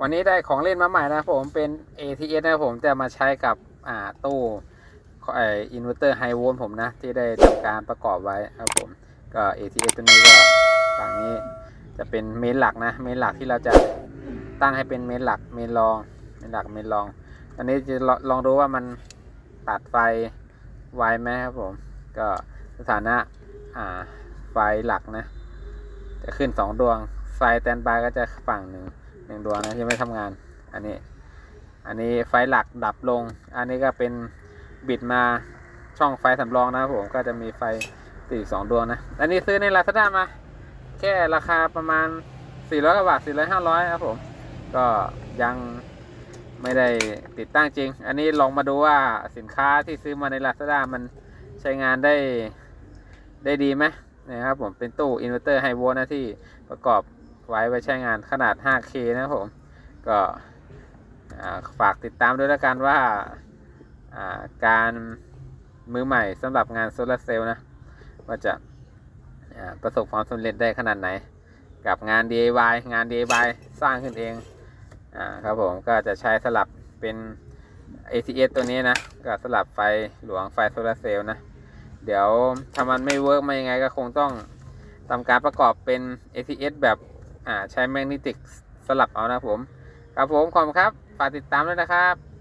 วันนี้ได้ของเล่นมาใหม่นะผมเป็น ATS นะผมจะมาใช้กับอ่าตู้ไออินเวอร์เตอร์ไฮโวลต์ผมนะ ที่ได้ทำการประกอบไว้ครับผมก็ ATS ตัวนี้ก็ฝั่งนี้จะเป็นเมนหลักนะ เมนหลักที่เราจะตั้งให้เป็นเมนหลักเมนรองเมนหลักเมนรองตอนนี้จะลองดูว่ามันตัดไฟไวไหมครับผมก็สถานะอ่าไฟหลักนะ จะขึ้นสองดวงไฟแตนบายก็จะฝั่งหนึ่ง หนึ่งดวงนะที่ไม่ทำงาน อันนี้ อันนี้ไฟหลักดับลง อันนี้ก็เป็นบิดมาช่องไฟสำรองนะผมก็จะมีไฟติดสองดวงนะ อันนี้ซื้อในลาซาด้ามา แค่ราคาประมาณ 400กว่าบาท400 500ครับผม ก็ยังไม่ได้ติดตั้งจริง อันนี้ลองมาดูว่าสินค้าที่ซื้อมาใน Lazada มันใช้งานได้ได้ดีไหมนะครับผมเป็นตู้อินเวอร์เตอร์ไฮโวลต์นะที่ประกอบ ไว้ไว้ใช้งานขนาด 5K นะผม ก็ฝากติดตามด้วยแล้วกันว่าการมือใหม่สำหรับงานโซลาร์เซลล์นะ ว่าจะาประสบความสำเร็จได้ขนาดไหน กับงาน DIY งาน DIY สร้างขึ้นเองอครับผมก็จะใช้สลับเป็น ATS ตัวนี้นะ ก็สลับไฟหลวงไฟโซลาร์เซลล์นะ เดี๋ยวถ้ามันไม่เวิร์กมายังไงก็คงต้องทำการประกอบเป็น ATS แบบ อ่าใช้แมกนิติกสลับเอานะผม ครับผมขอบคุณครับ ฝากติดตามด้วยนะครับ